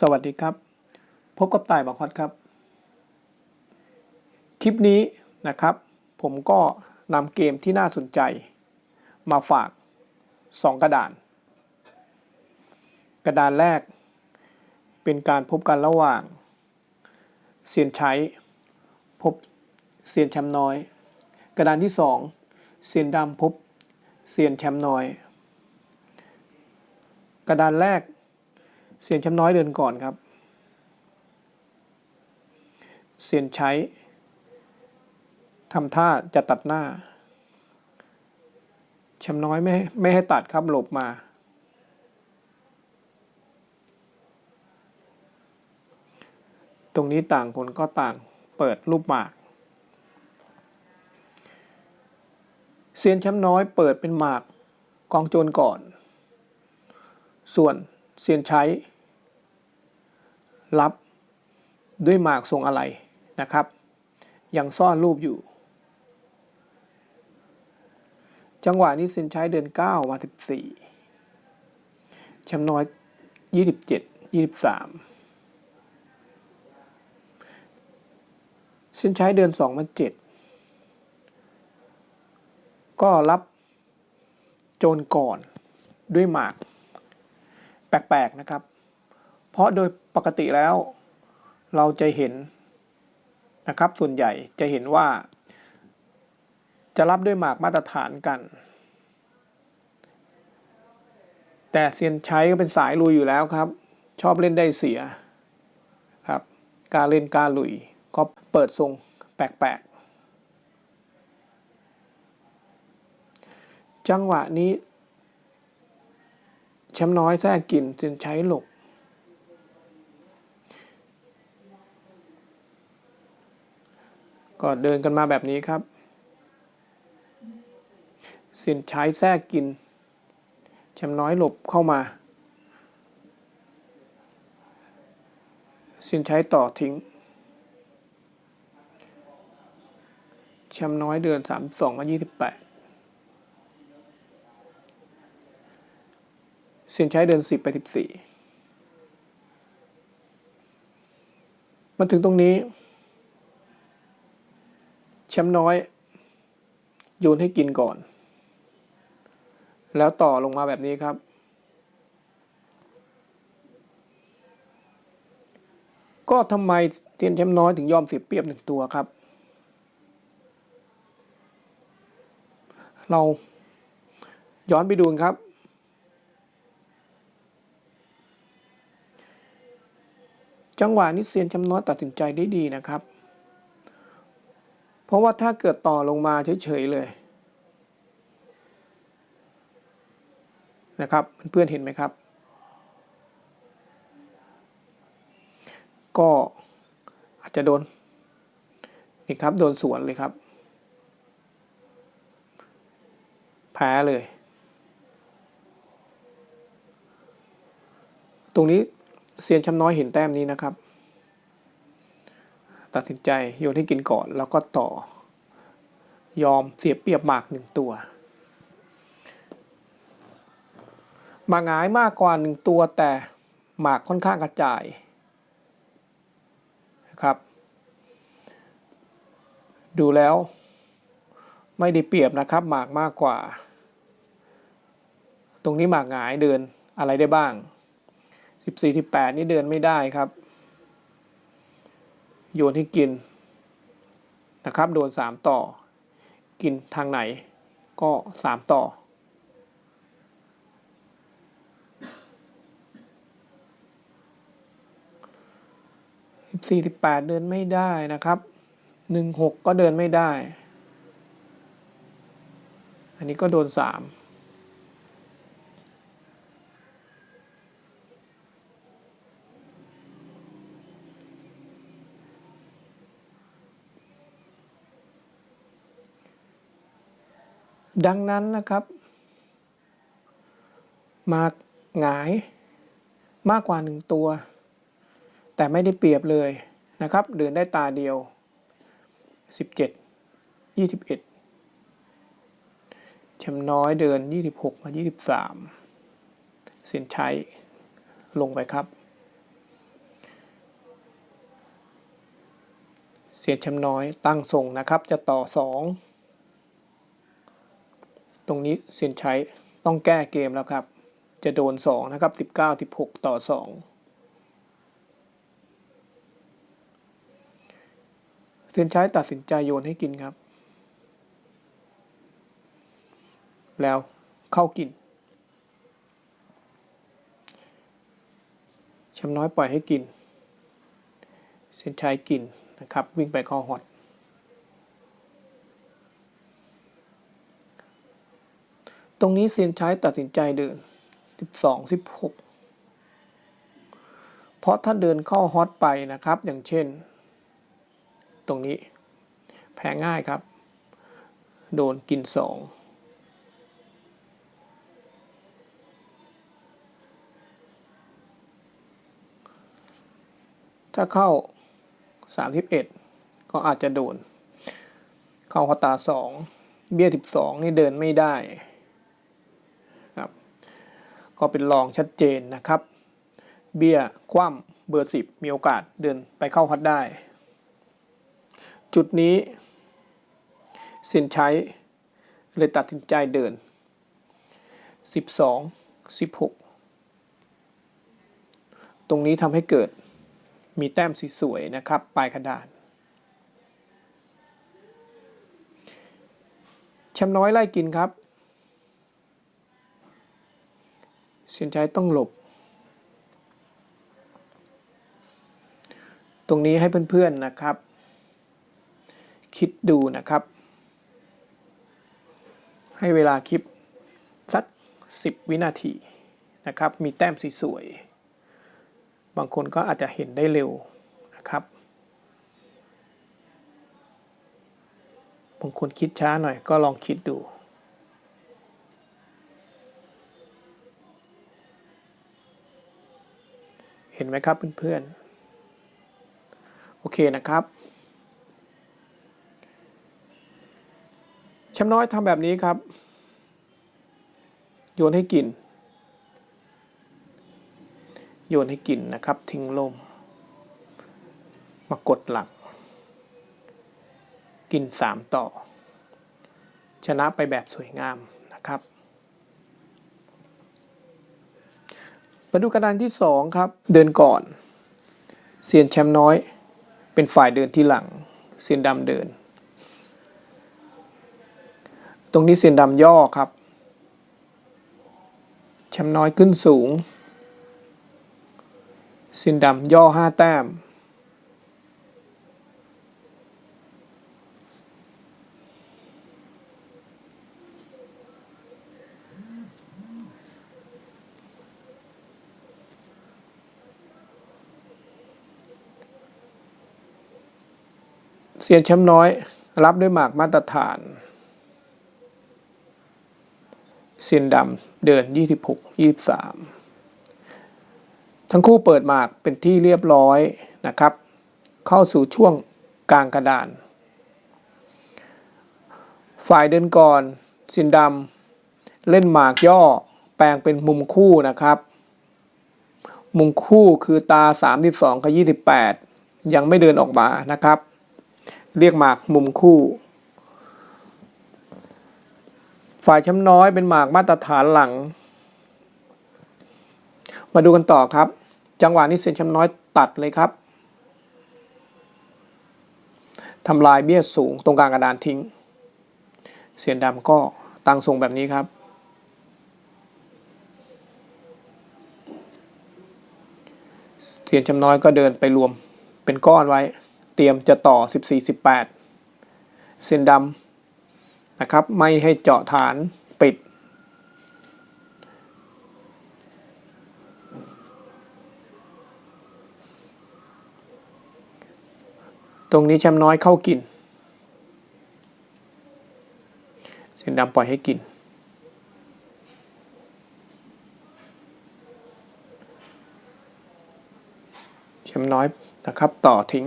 สวัสดีครับ พบกับต่ายบักฮอตครับ คลิปนี้นะครับ ผมก็นำเกมที่น่าสนใจ มาฝาก 2 กระดาน กระดานแรก เป็นการพบกันระหว่างเซียนใช้ พบเซียนแชมป์น้อย กระดานที่ 2เซียนดำพบเซียนแชมป์น้อย กระดานแรก เซียนแชมป์น้อยเดินก่อนครับเซียนใช้ทำท่าจะตัดหน้าแชมป์น้อยไม่ไม่ให้ตัดครับหลบมา ตรงนี้ต่างคนก็ต่างเปิดรูปหมาก เซียนแชมป์น้อยเปิดเป็นหมากกองโจรก่อน ส่วนเซียนใช้ รับด้วยหมากทรงอะไรนะครับ ยังซ่อนรูปอยู่ จังหวะนี้เซนใช้เดิน9มา14แชมป์น้อย 27 23เซนใช้เดิน2มา7ก็รับโจรก่อนด้วยหมาก แปลก ๆ นะครับ เพราะโดยปกติแล้ว เราจะเห็นนะครับ ส่วนใหญ่จะเห็นว่า จะรับด้วยหมากมาตรฐานกัน แต่เซียนใช้ก็เป็นสายลุยอยู่แล้วครับ ชอบเล่นได้เสียครับ การเล่นการลุยก็เปิดทรงแปลกๆ จังหวะนี้แชมป์น้อยแท้กินเซียนใช้หลบ ก็เดินกันมาแบบนี้ครับเสียนใช้แทรกกินแชมป์น้อยหลบเข้ามาเสียนใช้ต่อทิ้งแชมป์น้อยเดินสามสองมายี่สิบแปดเสียนใช้เดินสิบไปสิบสี่มาถึงตรงนี้ แชมป์น้อย โยนให้กินก่อน แล้วต่อลงมาแบบนี้ครับ ก็ทำไมเทียนแชมป์น้อยถึงยอมเสียเปรียบหนึ่งตัวครับ เราย้อนไปดูครับจังหวะนี้เซียนแชมป์น้อยตัดสินใจได้ดีนะครับ ราะว่าถ้าเกิดต่อลงมาเฉยๆเลยนะครับเพื่อนเห็นไหมครับ ก็อาจจะโดนนี่ครับโดนสวนเลยครับ แพ้เลย ตรงนี้เซียนช้ำน้อยเห็นแต้มนี้นะครับ ตัดสินใจโยนให้กินก่อนแล้วก็ต่อยอมเสียเปรียบหมากหนึ่งตัวหมากหงายมากกว่าหนึ่งตัวแต่หมากค่อนข้างกระจายนะครับ ดูแล้วไม่ได้เปรียบนะครับหมากมากกว่า ตรงนี้หมากหงายเดินอะไรได้บ้าง 14 18 นี่เดินไม่ได้ครับ โยนให้กินนะครับ โดน 3 ต่อ กินทางไหนก็ 3 ต่อ14 18เดินไม่ได้นะครับ 16 ก็เดินไม่ได้ อันนี้ก็โดน 3 ดังนั้นนะครับมาหงายมากกว่า 1 ตัว แต่ไม่ได้เปรียบเลยนะครับเดินได้ตาเดียว 17 21แชมน้อยเดิน 26 มา 23 เส้นชัยลงไปครับ เสียนแชมน้อยตั้งส่งนะครับจะต่อ 2 รงนี้เสียนชัยต้องแก้เกมแล้วครับ จะโดนสองนะครับสิบเก้าสิบหกต่อสองเซียนชัยตัดสินใจโยนให้กินครับ แล้วเข้ากินแชมน้อยปล่อยให้กินเส้นชัยกินนะครับ วิ่งไปเข้าฮอต ตรงนี้เซียนใชัยตัดสินใจเดิน 12 16 เพราะถ้าเดินเข้าฮอตไปนะครับ อย่างเช่น ตรงนี้แพ้ง่ายครับ โดนกิน 2ถ้าเข้า 31 ก็อาจจะโดน เข้าฮอตา 2 เบี้ย 12 นี่เดินไม่ได้ ก็เป็นรองชัดเจนนะครับ เบี้ยคว่ำเบอร์ 10 มีโอกาสเดินไปเข้าฮอตได้ จุดนี้ สินใช้เลยตัดสินใจเดิน 12 16 ตรงนี้ทำให้เกิดมีแต้มสวยๆนะครับ ปลายกระดานแชมป์น้อยไล่กินครับ สียนใจต้องหลบ ตรงนี้ให้เพื่อนๆนะครับ คิดดูนะครับ ให้เวลาคลิปสัก 10 วินาทีนะครับ มีแต้มสวยๆบางคนก็อาจจะเห็นได้เร็วนะครับ บางคนคิดช้าหน่อยก็ลองคิดดู เห็นไหมครับเพื่อนๆ โอเคนะครับชมป์น้อยทำแบบนี้ครับ โยนให้กิน โยนให้กินนะครับ ทิ้งลม มากดหลังกินสามต่อ ชนะไปแบบสวยงามนะครับ มาดูกระดานที่สองครับ เดินก่อนเซียนแชมป์น้อย เป็นฝ่ายเดินที่หลังเซียนดำเดิน ตรงนี้เซียนดำย่อครับ แชมป์น้อยขึ้นสูงเซียนดำย่อห้าแต้ม เซียนแชมป์น้อย รับด้วยหมากมาตรฐานเซียนดำเดิน 26 23 ทั้งคู่เปิดหมากเป็นที่เรียบร้อยนะครับ เข้าสู่ช่วงกลางกระดาน ฝ่ายเดินก่อนเซียนดำเล่นหมากย่อแปลงเป็นมุมคู่นะครับ มุมคู่คือตา 32 กับ 28 ยังไม่เดินออกมานะครับ เรียกหมากมุมคู่ ฝ่ายช้ำน้อยเป็นหมากมาตรฐานหลัง มาดูกันต่อครับ จังหวะนี้เซนช้ำน้อยตัดเลยครับทำลายเบี้ยสูงตรงกลางกระดานทิ้ง เสียนดำก็ตั้งทรงแบบนี้ครับ เสียนช้ำน้อยก็เดินไปรวมเป็นก้อนไว้ รียมจะต่อ 14-18 เส้นดำนะครับ ไม่ให้เจาะฐานปิด ตรงนี้แชมป์น้อยเข้ากิน เส้นดำปล่อยให้กินแชมป์น้อยนะครับต่อทิ้ง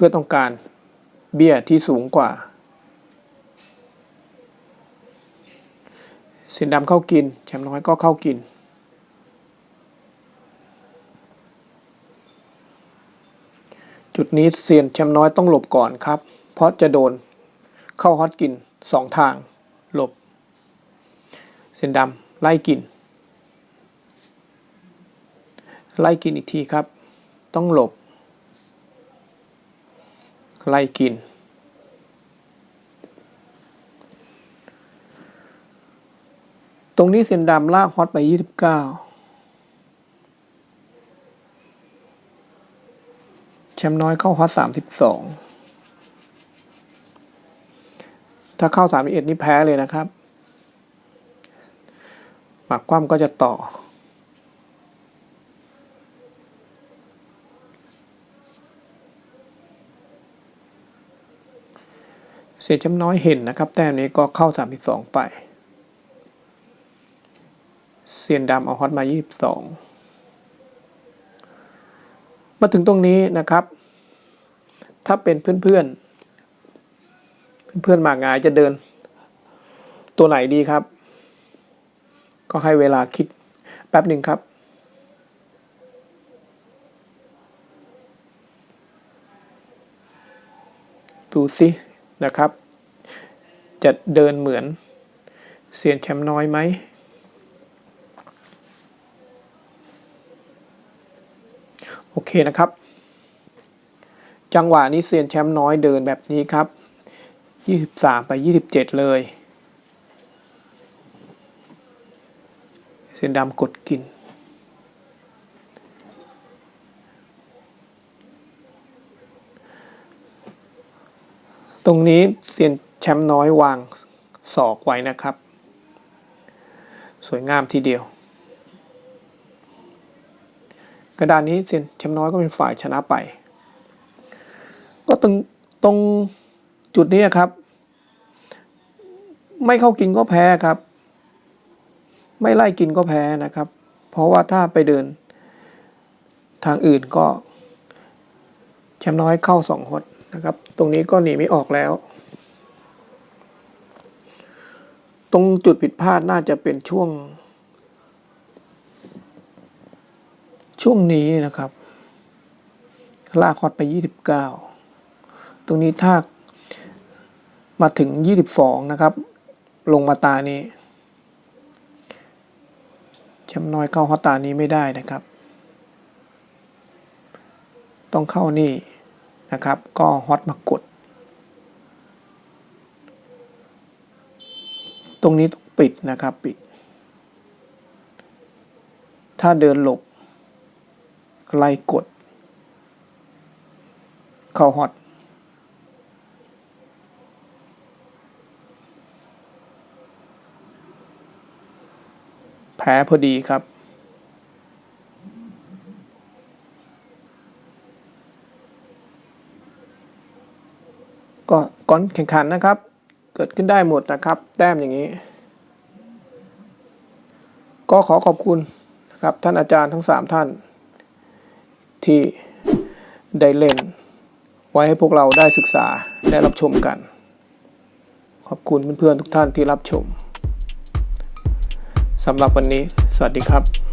เพื่อต้องการเบี้ยที่สูงกว่าเส้นดำเข้ากิน แชมป์น้อยก็เข้ากิน จุดนี้เซียนแชมป์น้อยต้องหลบก่อนครับ เพราะจะโดนเข้าฮอตกินสองทางหลบเส้นดำไล่กิน ไล่กินอีกทีครับ ต้องหลบ ไล่กิน ตรงนี้เส้นดำลากฮอตไป 29 แชมป์น้อยเข้าฮอต 32 ถ้าเข้า 31 นี่แพ้เลยนะครับ หมากคว่ำก็จะต่อ สียแชมป์น้อยเห็นนะครับ แต้มนี้ก็เข้า 32 ไป เซียนดำเอาฮอตมา 22 มาถึงตรงนี้นะครับ ถ้าเป็นเพื่อนๆเพื่อนๆหมากงายจะเดิน ตัวไหนดีครับ ก็ให้เวลาคิดแป๊บหนึ่งครับดูสิ นะครับ จะเดินเหมือนเซียนแชมป์น้อยไหมโอเคนะครับ จังหวะนี้เซียนแชมป์น้อยเดินแบบนี้ครับ 23 ไป 27 เลยเซียนดำกดกิน ตรงนี้เซียนแชมป์น้อยวางศอกไว้นะครับ สวยงามทีเดียว กระดานนี้เซียนแชมป์น้อยก็เป็นฝ่ายชนะไป ก็ตรงตรงจุดนี้ครับ ไม่เข้ากินก็แพ้ครับ ไม่ไล่กินก็แพ้นะครับ เพราะว่าถ้าไปเดินทางอื่นก็แชมป์น้อยเข้าสองหด นะครับ ตรงนี้ก็หนีไม่ออกแล้ว ตรงจุดผิดพลาดน่าจะเป็นช่วง ช่วงนี้นะครับลากฮอตไป 29 ตรงนี้ถ้ามาถึง 22 นะครับ ลงมาตานี้แชมป์น้อยเข้าฮอตตานี้ไม่ได้นะครับ ต้องเข้านี่ นะครับ ก็ฮอตมากด ตรงนี้ต้องปิดนะครับปิด ถ้าเดินหลบไล่กด เข้าฮอตแพ้พอดีครับ ก่อนแข่งขันนะครับ เกิดขึ้นได้หมดนะครับ แต้มอย่างนี้ ก็ขอขอบคุณนะครับท่านอาจารย์ทั้งสามท่าน ที่ได้เล่น ไว้ให้พวกเราได้ศึกษาได้รับชมกัน ขอบคุณเพื่อนๆทุกท่านที่รับชมสำหรับวันนี้ สวัสดีครับ